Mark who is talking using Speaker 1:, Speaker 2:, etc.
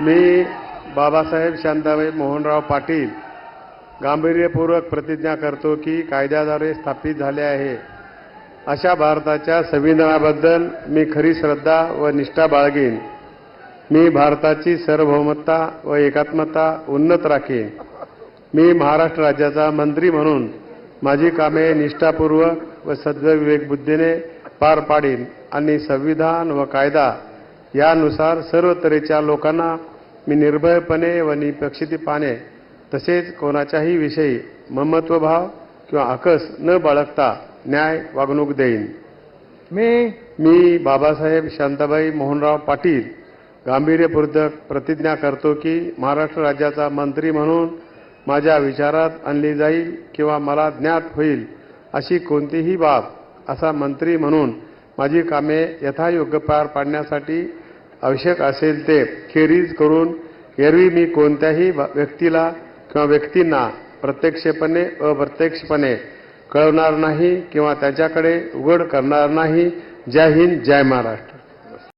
Speaker 1: मी बाबासाहेब शांताबाई मोहनराव पाटील गांभीर्यपूर्वक प्रतिज्ञा करतो की कायद्याद्वारे स्थापित झाले आहे. अशा भारताच्या संविधानाबद्दल मी खरी श्रद्धा व निष्ठा बाळगेन. मी भारताची सार्वभौमत्ता व एकात्मता उन्नत राखेन. मी महाराष्ट्र राज्याचा मंत्री म्हणून माझी कामे निष्ठापूर्वक व सद्विवेकबुद्धीने पार पाडीन आणि संविधान व कायदा यानुसार सर्व तऱ्हेच्या लोकांना मी निर्भयपणे व निपक्षितीपणे तसेच कोणाच्याही विषयी ममत्वभाव किंवा अकस न बाळगता न्याय वागणूक देईन.
Speaker 2: मी
Speaker 1: मी बाबासाहेब शांताबाई मोहनराव पाटील गांभीर्यपूर्वक प्रतिज्ञा करतो की महाराष्ट्र राज्याचा मंत्री म्हणून माझ्या विचारात आणली जाईल किंवा मला ज्ञात होईल अशी कोणतीही बाब असा मंत्री म्हणून माझी कामे यथायोग्य पार पाडण्यासाठी आवश्यक असेल ते खेरीज करून एरवी मी कोणत्याही व्यक्तीला किंवा व्यक्तींना प्रत्यक्षपणे अप्रत्यक्षपणे कळवणार नाही किंवा त्याच्याकडे उघड करणार नाही. जय हिंद जय महाराष्ट्र.